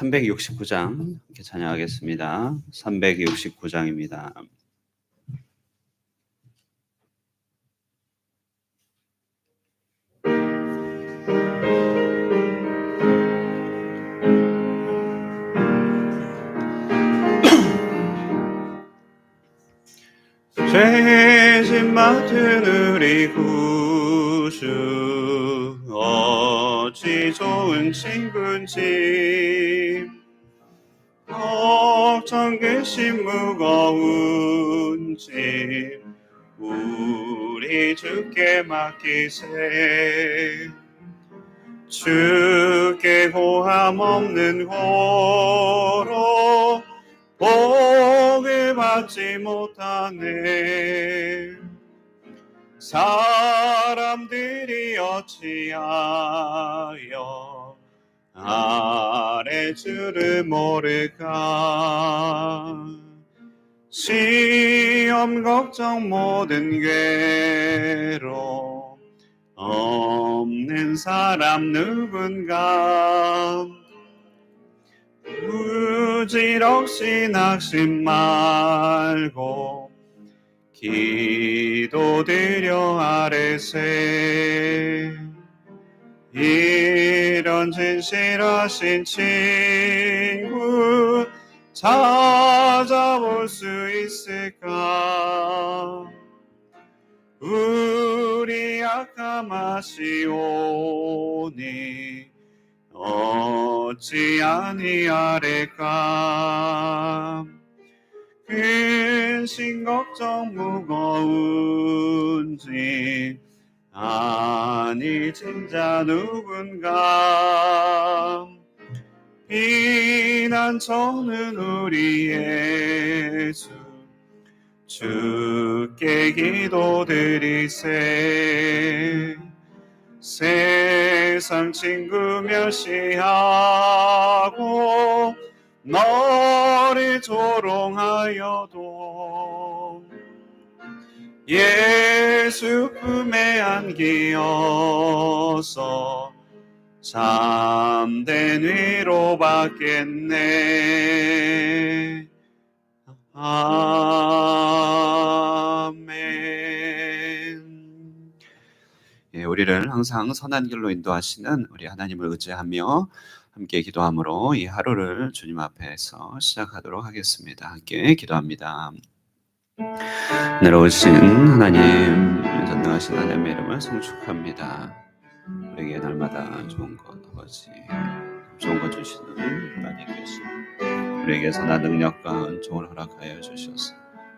369장 이렇게 찬양하겠습니다. 369장입니다. 죄진 맡은 우리 구주 좋은 친구인지. 걱정 근심 무거운 짐 우리 주께 맡기세. 주께 호함 없는 호로 복을 받지 못하네 사람들이 어찌하여 아래 줄을 모를까? 시험 걱정 모든 괴로 없는 사람 누군가? 부질없이 낙심 말고 기도드려 아래세. 이런 진실하신 친구 찾아볼 수 있을까? 우리 약함하시오니 어찌 아니하래까 근심 걱정 무거운지 아니 진짜 누군가 비난처는 우리 예수 주께 기도드리세. 세상 친구 멸시하고 너를 조롱하여도 예수 품에 안기어서 참된 위로 받겠네. 아멘. 예, 우리를 항상 선한 길로 인도하시는 우리 하나님을 의지하며 함께 기도함으로 이 하루를 주님 앞에서 시작하도록 하겠습니다. 함께 기도합니다. 내려오신 하나님, 전능하신 하나님의 이름을 성축합니다. 우리에게 날마다 좋은 것 아버지, 좋은 것 주시는 하나님 계신 우리에게 선한 능력과 은총을 허락하여 주셔서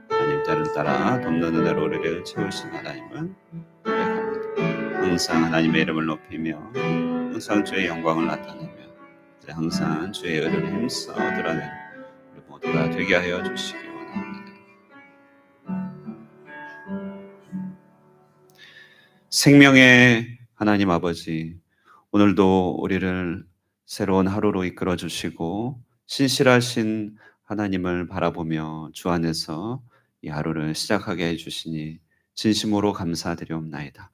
하나님 때를 따라 돕는 은혜로 우리를 채우신 하나님은. 항상 하나님의 이름을 높이며 항상 주의 영광을 나타내며 항상 주의 의를 힘써 드러내는 우리 모두가 되게 하여 주시기 원합니다. 생명의 하나님 아버지, 오늘도 우리를 새로운 하루로 이끌어 주시고 신실하신 하나님을 바라보며 주 안에서 이 하루를 시작하게 해 주시니 진심으로 감사드리옵나이다.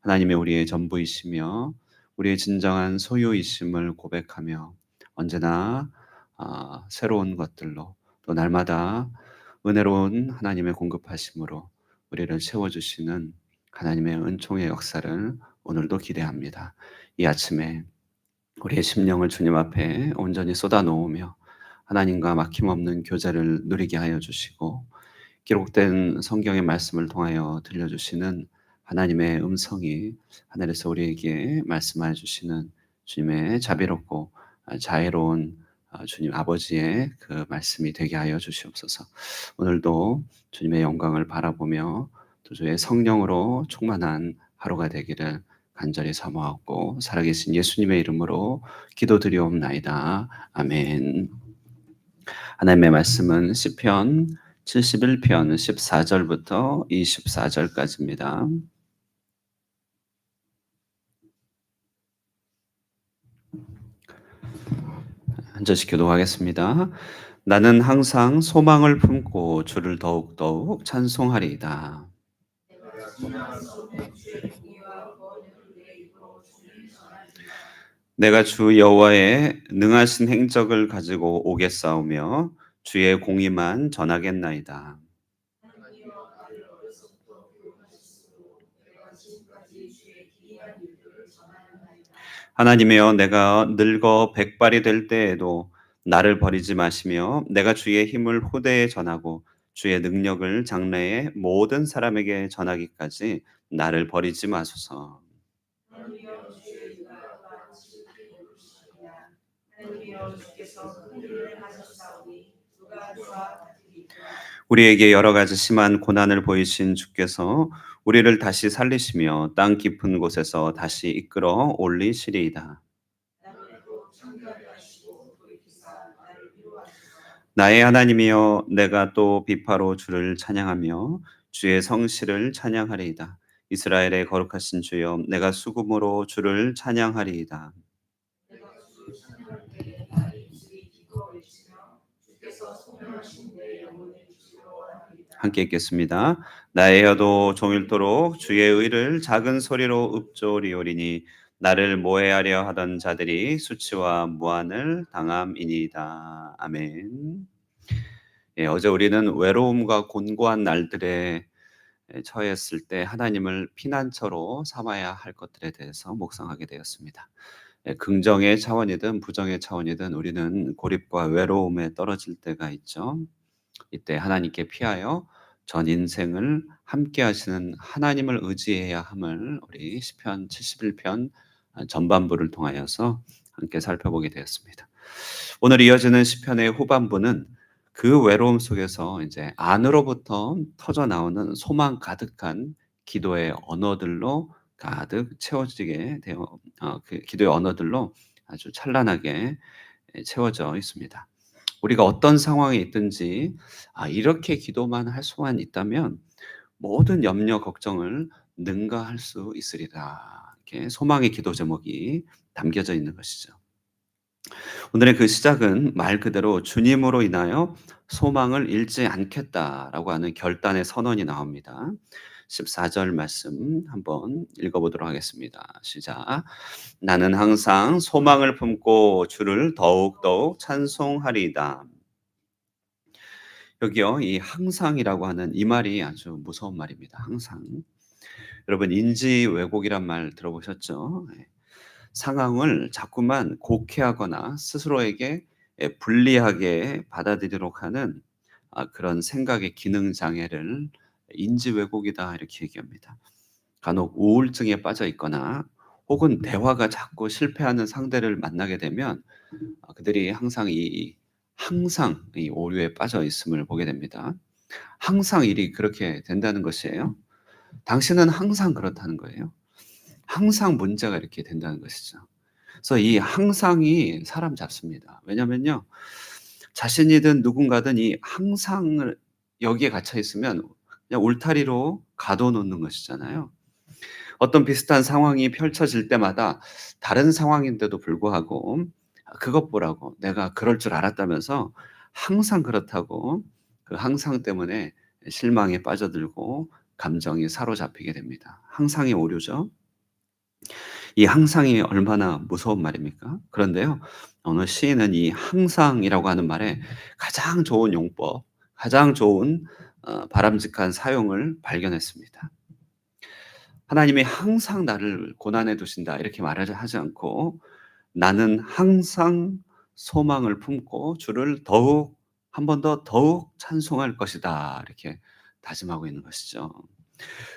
하나님의 우리의 전부이시며 우리의 진정한 소유이심을 고백하며 언제나 아, 새로운 것들로 또 날마다 은혜로운 하나님의 공급하심으로 우리를 채워주시는 하나님의 은총의 역사를 오늘도 기대합니다. 이 아침에 우리의 심령을 주님 앞에 온전히 쏟아놓으며 하나님과 막힘없는 교제를 누리게 하여 주시고 기록된 성경의 말씀을 통하여 들려주시는 하나님의 음성이 하늘에서 우리에게 말씀해 주시는 주님의 자비롭고 자애로운 주님 아버지의 그 말씀이 되게 하여 주시옵소서. 오늘도 주님의 영광을 바라보며 또 주의 성령으로 충만한 하루가 되기를 간절히 사모하고 살아계신 예수님의 이름으로 기도드리옵나이다. 아멘. 하나님의 말씀은 시편 71편 14절부터 24절까지입니다. 한 절씩 교도하겠습니다. 나는 항상 소망을 품고 주를 더욱더욱 찬송하리이다. 내가 주 여호와의 능하신 행적을 가지고 오겠사오며 주의 공의만 전하겠나이다. 하나님이여 내가 늙어 백발이 될 때에도 나를 버리지 마시며 내가 주의 힘을 후대에 전하고 주의 능력을 장래에 모든 사람에게 전하기까지 나를 버리지 마소서. 우리에게 여러 가지 심한 고난을 보이신 주께서 우리를 다시 살리시며 땅 깊은 곳에서 다시 이끌어 올리시리이다. 나의 하나님이여 내가 또 비파로 주를 찬양하며 주의 성실을 찬양하리이다. 이스라엘의 거룩하신 주여 내가 수금으로 주를 찬양하리이다. 함께 읽겠습니다. 나의 여도 종일토록 주의 의를 작은 소리로 읊조리오리니 나를 모해하려 하던 자들이 수치와 무한을 당함이니이다. 아멘. 예, 어제 우리는 외로움과 곤고한 날들에 처했을 때 하나님을 피난처로 삼아야 할 것들에 대해서 묵상하게 되었습니다. 예, 긍정의 차원이든 부정의 차원이든 우리는 고립과 외로움에 떨어질 때가 있죠. 이때 하나님께 피하여 전 인생을 함께 하시는 하나님을 의지해야 함을 우리 시편 71편 전반부를 통하여서 함께 살펴보게 되었습니다. 오늘 이어지는 시편의 후반부는 그 외로움 속에서 이제 안으로부터 터져 나오는 소망 가득한 기도의 언어들로 가득 채워지게 되어 어, 그 기도의 언어들로 아주 찬란하게 채워져 있습니다. 우리가 어떤 상황에 있든지 아, 이렇게 기도만 할 수만 있다면 모든 염려 걱정을 능가할 수 있으리라. 이렇게 소망의 기도 제목이 담겨져 있는 것이죠. 오늘의 그 시작은 말 그대로 주님으로 인하여 소망을 잃지 않겠다라고 하는 결단의 선언이 나옵니다. 14절 말씀 한번 읽어보도록 하겠습니다. 시작. 나는 항상 소망을 품고 주를 더욱더욱 찬송하리이다. 여기요, 이 항상이라고 하는 이 말이 아주 무서운 말입니다. 항상. 여러분, 인지 왜곡이란 말 들어보셨죠? 예. 상황을 자꾸만 곡해하거나 스스로에게 예, 불리하게 받아들이도록 하는 아, 그런 생각의 기능 장애를 인지 왜곡이다 이렇게 얘기합니다. 간혹 우울증에 빠져 있거나 혹은 대화가 자꾸 실패하는 상대를 만나게 되면 아, 그들이 항상 이 항상 이 오류에 빠져 있음을 보게 됩니다. 항상 일이 그렇게 된다는 것이에요. 당신은 항상 그렇다는 거예요. 항상 문제가 이렇게 된다는 것이죠. 그래서 이 항상이 사람 잡습니다. 왜냐면요. 자신이든 누군가든 이 항상을 여기에 갇혀 있으면 그냥 울타리로 가둬놓는 것이잖아요. 어떤 비슷한 상황이 펼쳐질 때마다 다른 상황인데도 불구하고 그것 보라고 내가 그럴 줄 알았다면서 항상 그렇다고 그 항상 때문에 실망에 빠져들고 감정이 사로잡히게 됩니다. 항상이 오류죠. 이 항상이 얼마나 무서운 말입니까? 그런데요, 어느 시인은 이 항상이라고 하는 말에 가장 좋은 용법, 가장 좋은 어, 바람직한 사용을 발견했습니다. 하나님이 항상 나를 고난에 두신다 이렇게 말을 하지 않고 나는 항상 소망을 품고 주를 더욱 한 번 더 더욱 찬송할 것이다 이렇게 다짐하고 있는 것이죠.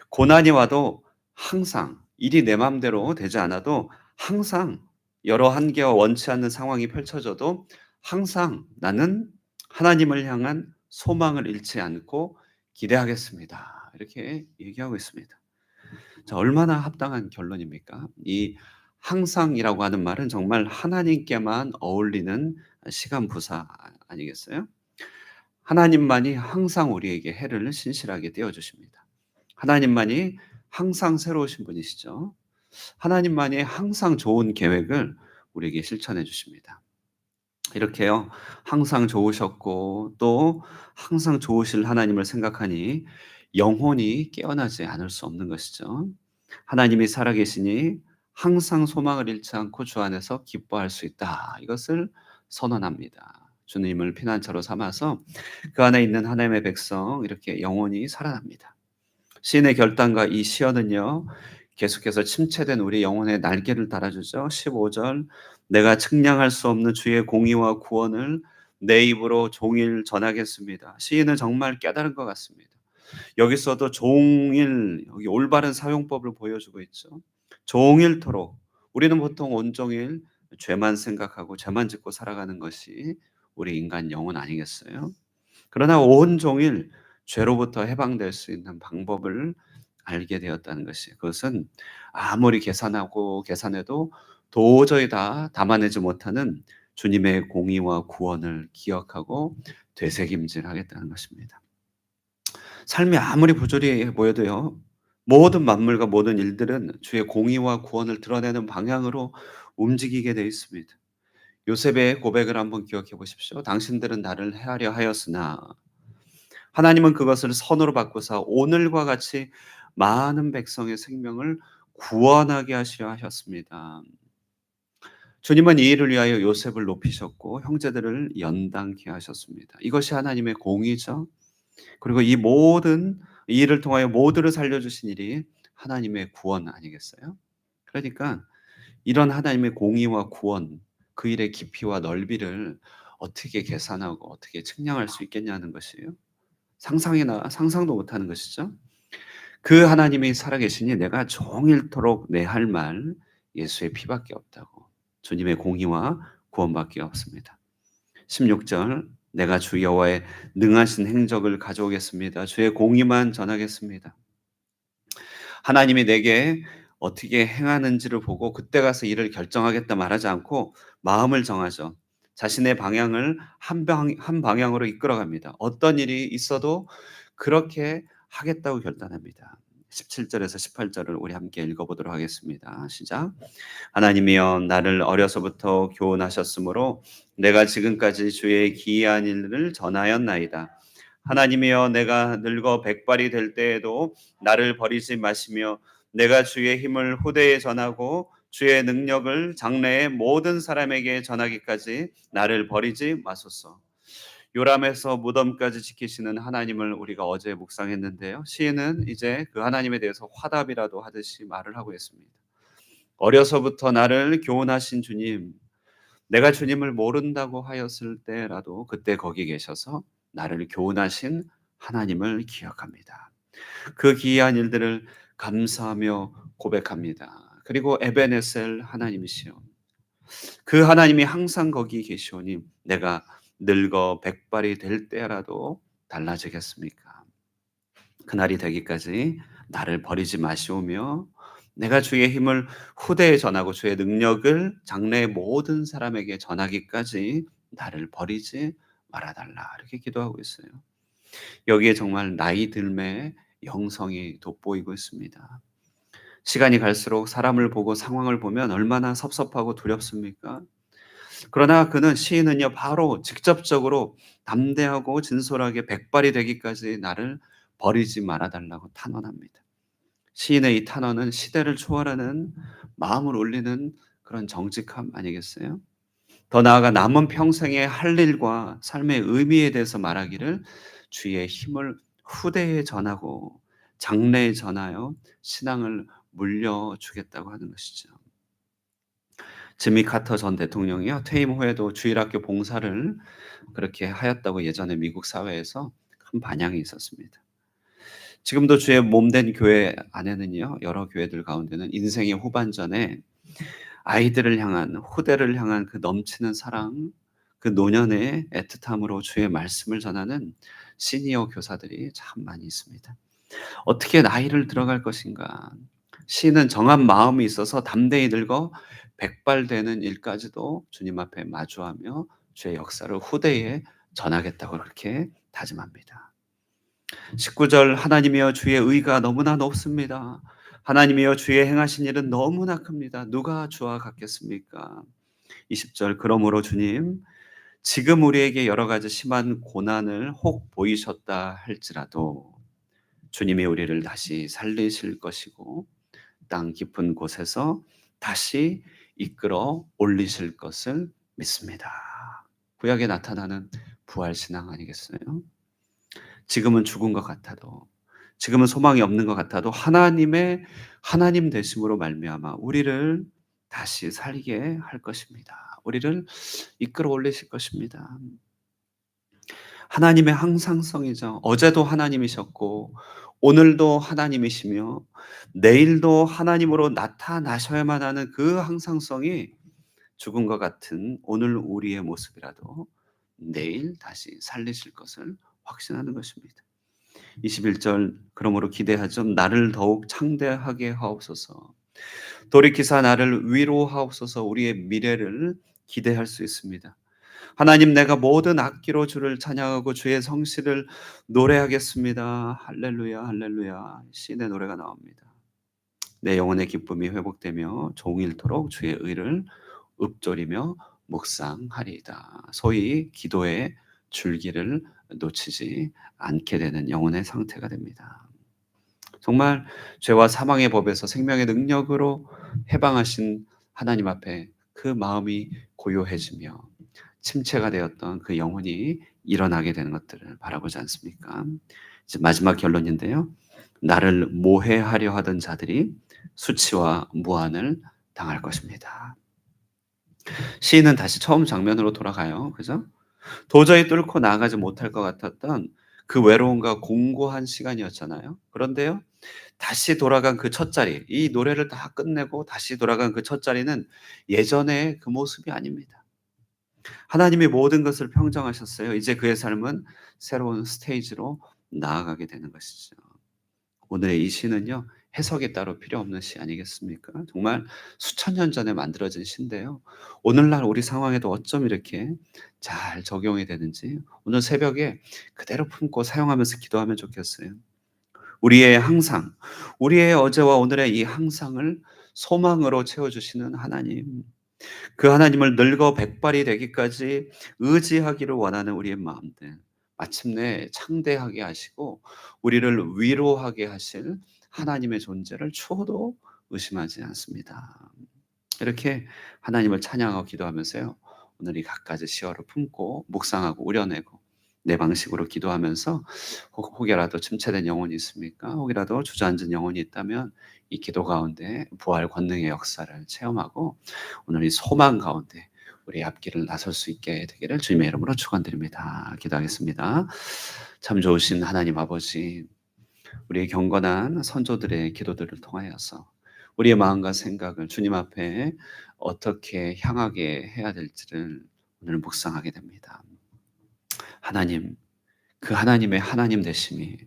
고난이 와도 항상 일이 내 마음대로 되지 않아도 항상 여러 한계와 원치 않는 상황이 펼쳐져도 항상 나는 하나님을 향한 소망을 잃지 않고 기대하겠습니다. 이렇게 얘기하고 있습니다. 자, 얼마나 합당한 결론입니까? 이 항상이라고 하는 말은 정말 하나님께만 어울리는 시간 부사 아니겠어요? 하나님만이 항상 우리에게 해를 신실하게 떼어 주십니다. 하나님만이 항상 새로우신 분이시죠. 하나님만이 항상 좋은 계획을 우리에게 실천해 주십니다. 이렇게요. 항상 좋으셨고 또 항상 좋으실 하나님을 생각하니 영혼이 깨어나지 않을 수 없는 것이죠. 하나님이 살아계시니 항상 소망을 잃지 않고 주 안에서 기뻐할 수 있다. 이것을 선언합니다. 주님을 피난처로 삼아서 그 안에 있는 하나님의 백성 이렇게 영혼이 살아납니다. 시인의 결단과 이 시어는요. 계속해서 침체된 우리 영혼의 날개를 달아주죠. 15절 내가 측량할 수 없는 주의 공의와 구원을 내 입으로 종일 전하겠습니다. 시인은 정말 깨달은 것 같습니다. 여기서도 종일 여기 올바른 사용법을 보여주고 있죠. 종일토록 우리는 보통 온종일 죄만 생각하고 죄만 짓고 살아가는 것이 우리 인간 영혼 아니겠어요? 그러나 온종일 죄로부터 해방될 수 있는 방법을 알게 되었다는 것이 그것은 아무리 계산하고 계산해도 도저히 다 담아내지 못하는 주님의 공의와 구원을 기억하고 되새김질하겠다는 것입니다. 삶이 아무리 부조리해 보여도요. 모든 만물과 모든 일들은 주의 공의와 구원을 드러내는 방향으로 움직이게 되어 있습니다. 요셉의 고백을 한번 기억해 보십시오. 당신들은 나를 해하려 하였으나 하나님은 그것을 선으로 바꾸사 오늘과 같이 많은 백성의 생명을 구원하게 하시려 하셨습니다. 주님은 이 일을 위하여 요셉을 높이셨고 형제들을 연단케 하셨습니다. 이것이 하나님의 공의죠. 그리고 이 모든 이 일을 통하여 모두를 살려주신 일이 하나님의 구원 아니겠어요? 그러니까 이런 하나님의 공의와 구원, 그 일의 깊이와 넓이를 어떻게 계산하고 어떻게 측량할 수 있겠냐는 것이에요. 상상이나 상상도 못하는 것이죠. 그 하나님이 살아계시니 내가 종일토록 내 할 말 예수의 피밖에 없다고. 주님의 공의와 구원밖에 없습니다. 16절 내가 주 여호와의 능하신 행적을 가져오겠습니다. 주의 공의만 전하겠습니다. 하나님이 내게 어떻게 행하는지를 보고 그때 가서 일을 결정하겠다 말하지 않고 마음을 정하죠. 자신의 방향을 한, 방, 한 방향으로 이끌어갑니다. 어떤 일이 있어도 그렇게 하겠다고 결단합니다. 17절에서 18절을 우리 함께 읽어보도록 하겠습니다. 시작. 하나님이여 나를 어려서부터 교훈하셨으므로 내가 지금까지 주의 기이한 일을 전하였나이다. 하나님이여 내가 늙어 백발이 될 때에도 나를 버리지 마시며 내가 주의 힘을 후대에 전하고 주의 능력을 장래의 모든 사람에게 전하기까지 나를 버리지 마소서. 요람에서 무덤까지 지키시는 하나님을 우리가 어제 묵상했는데요. 시인은 이제 그 하나님에 대해서 화답이라도 하듯이 말을 하고 있습니다. 어려서부터 나를 교훈하신 주님, 내가 주님을 모른다고 하였을 때라도 그때 거기 계셔서 나를 교훈하신 하나님을 기억합니다. 그 기이한 일들을 감사하며 고백합니다. 그리고 에베네셀 하나님이시여. 그 하나님이 항상 거기 계시오니 내가 늙어 백발이 될 때라도 달라지겠습니까? 그날이 되기까지 나를 버리지 마시오며 내가 주의 힘을 후대에 전하고 주의 능력을 장래의 모든 사람에게 전하기까지 나를 버리지 말아달라 이렇게 기도하고 있어요. 여기에 정말 나이 들매 영성이 돋보이고 있습니다. 시간이 갈수록 사람을 보고 상황을 보면 얼마나 섭섭하고 두렵습니까? 그러나 그는 시인은요 바로 직접적으로 담대하고 진솔하게 백발이 되기까지 나를 버리지 말아달라고 탄원합니다. 시인의 이 탄원은 시대를 초월하는 마음을 울리는 그런 정직함 아니겠어요? 더 나아가 남은 평생에 할 일과 삶의 의미에 대해서 말하기를 주의 힘을 후대에 전하고 장래에 전하여 신앙을 물려주겠다고 하는 것이죠. 지미 카터 전 대통령이요 퇴임 후에도 주일학교 봉사를 그렇게 하였다고 예전에 미국 사회에서 큰 반향이 있었습니다. 지금도 주의 몸된 교회 안에는요 여러 교회들 가운데는 인생의 후반전에 아이들을 향한 후대를 향한 그 넘치는 사랑, 그 노년의 애틋함으로 주의 말씀을 전하는 시니어 교사들이 참 많이 있습니다. 어떻게 나이를 들어갈 것인가? 시는 정한 마음이 있어서 담대히 늙어 백발되는 일까지도 주님 앞에 마주하며 주의 역사를 후대에 전하겠다고 그렇게 다짐합니다. 19절 하나님이여 주의 의가 너무나 높습니다. 하나님이여 주의 행하신 일은 너무나 큽니다. 누가 주와 같겠습니까? 20절 그러므로 주님 지금 우리에게 여러 가지 심한 고난을 혹 보이셨다 할지라도 주님이 우리를 다시 살리실 것이고 땅 깊은 곳에서 다시 이끌어 올리실 것을 믿습니다. 구약에 나타나는 부활 신앙 아니겠어요? 지금은 죽은 것 같아도 지금은 소망이 없는 것 같아도 하나님의 하나님 되심으로 말미암아 우리를 다시 살게 할 것입니다. 우리를 이끌어 올리실 것입니다. 하나님의 항상성이죠. 어제도 하나님이셨고 오늘도 하나님이시며 내일도 하나님으로 나타나셔야만 하는 그 항상성이 것 같은 오늘 우리의 모습이라도 내일 다시 살리실 것을 확신하는 것입니다. 21절 그러므로 기대하죠. 나를 더욱 창대하게 하옵소서. 돌이키사 나를 위로하옵소서. 우리의 미래를 기대할 수 있습니다. 하나님 내가 모든 악기로 주를 찬양하고 주의 성실을 노래하겠습니다. 할렐루야 할렐루야 신의 노래가 나옵니다. 내 영혼의 기쁨이 회복되며 종일토록 주의 의를 읊조리며 묵상하리이다. 소위 기도의 줄기를 놓치지 않게 되는 영혼의 상태가 됩니다. 정말 죄와 사망의 법에서 생명의 능력으로 해방하신 하나님 앞에 그 마음이 고요해지며 침체가 되었던 그 영혼이 일어나게 되는 것들을 바라보지 않습니까? 이제 마지막 결론인데요. 나를 모해하려 하던 자들이 수치와 무한을 당할 것입니다. 시인은 다시 처음 장면으로 돌아가요. 그죠? 도저히 뚫고 나가지 못할 것 같았던 그 외로움과 공고한 시간이었잖아요. 그런데요, 다시 돌아간 그 첫 자리, 이 노래를 다 끝내고 다시 돌아간 그 첫 자리는 예전의 그 모습이 아닙니다. 하나님이 모든 것을 평정하셨어요. 이제 그의 삶은 새로운 스테이지로 나아가게 되는 것이죠. 오늘의 이 시는요, 해석이 따로 필요 없는 시 아니겠습니까? 정말 수천 년 전에 만들어진 시인데요. 오늘날 우리 상황에도 어쩜 이렇게 잘 적용이 되는지 오늘 새벽에 그대로 품고 사용하면서 기도하면 좋겠어요. 우리의 항상, 우리의 어제와 오늘의 이 항상을 소망으로 채워주시는 하나님. 그 하나님을 늙어 백발이 되기까지 의지하기를 원하는 우리의 마음들. 마침내 창대하게 하시고 우리를 위로하게 하실 하나님의 존재를 추호도 의심하지 않습니다. 이렇게 하나님을 찬양하고 기도하면서요. 오늘 이 갖가지 시어를 품고 묵상하고 우려내고 내 방식으로 기도하면서 혹이라도 침체된 영혼이 있습니까? 혹이라도 주저앉은 영혼이 있다면 이 기도 가운데 부활 권능의 역사를 체험하고 오늘 이 소망 가운데 우리 앞길을 나설 수 있게 되기를 주님의 이름으로 축원드립니다. 기도하겠습니다. 참 좋으신 하나님 아버지 우리의 경건한 선조들의 기도들을 통하여서 우리의 마음과 생각을 주님 앞에 어떻게 향하게 해야 될지를 오늘 묵상하게 됩니다. 하나님, 그 하나님의 하나님 되심이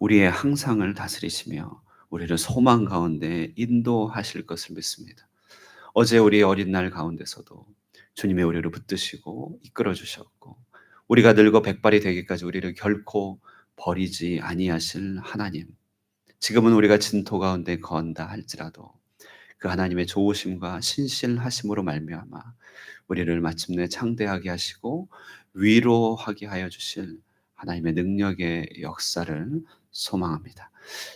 우리의 항상을 다스리시며 우리를 소망 가운데 인도하실 것을 믿습니다. 어제 우리 어린 날 가운데서도 주님의 우리를 붙드시고 이끌어 주셨고 우리가 늙어 백발이 되기까지 우리를 결코 버리지 아니하실 하나님. 지금은 우리가 진토 가운데 건다 할지라도 그 하나님의 좋으심과 신실하심으로 말미암아 우리를 마침내 창대하게 하시고 위로하게 하여 주실 하나님의 능력의 역사를 소망합니다.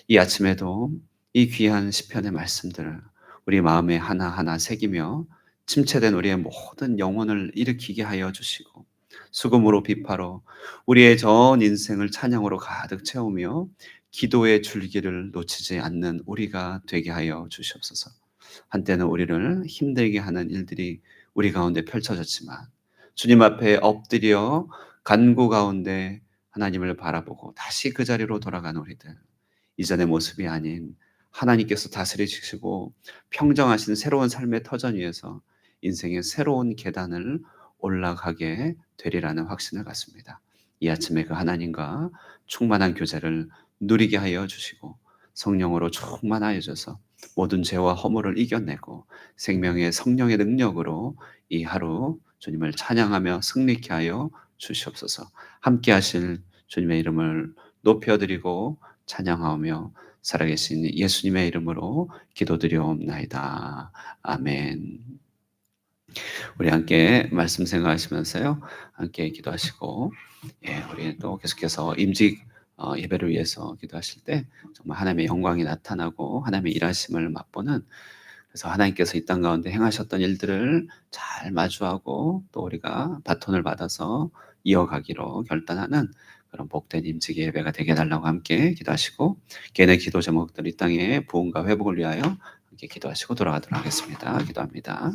이 아침에도 이 귀한 시편의 말씀들을 우리 마음에 하나하나 새기며 침체된 우리의 모든 영혼을 일으키게 하여 주시고 수금으로 비파로 우리의 전 인생을 찬양으로 가득 채우며 기도의 줄기를 놓치지 않는 우리가 되게 하여 주시옵소서. 한때는 우리를 힘들게 하는 일들이 우리 가운데 펼쳐졌지만 주님 앞에 엎드려 간구 가운데 하나님을 바라보고 다시 그 자리로 돌아가는 우리들 이전의 모습이 아닌 하나님께서 다스리시고 평정하신 새로운 삶의 터전 위에서 인생의 새로운 계단을 올라가게 되리라는 확신을 갖습니다. 이 아침에 그 하나님과 충만한 교제를 누리게 하여 주시고 성령으로 충만하여 줘서 모든 죄와 허물을 이겨내고 생명의 성령의 능력으로 이 하루 주님을 찬양하며 승리케 하여 주시옵소서. 함께 하실 주님의 이름을 높여드리고 찬양하며 살아계신 예수님의 이름으로 기도드리옵나이다. 아멘. 우리 함께 말씀 생각하시면서요. 함께 기도하시고 예, 우리 또 계속해서 임직 어, 예배를 위해서 기도하실 때 정말 하나님의 영광이 나타나고 하나님의 일하심을 맛보는 그래서 하나님께서 이 땅 가운데 행하셨던 일들을 잘 마주하고 또 우리가 바톤을 받아서 이어가기로 결단하는 그런 복된 임직 예배가 되게 해달라고 함께 기도하시고 개인의 기도 제목들 이 땅의 부흥과 회복을 위하여 함께 기도하시고 돌아가도록 하겠습니다. 기도합니다.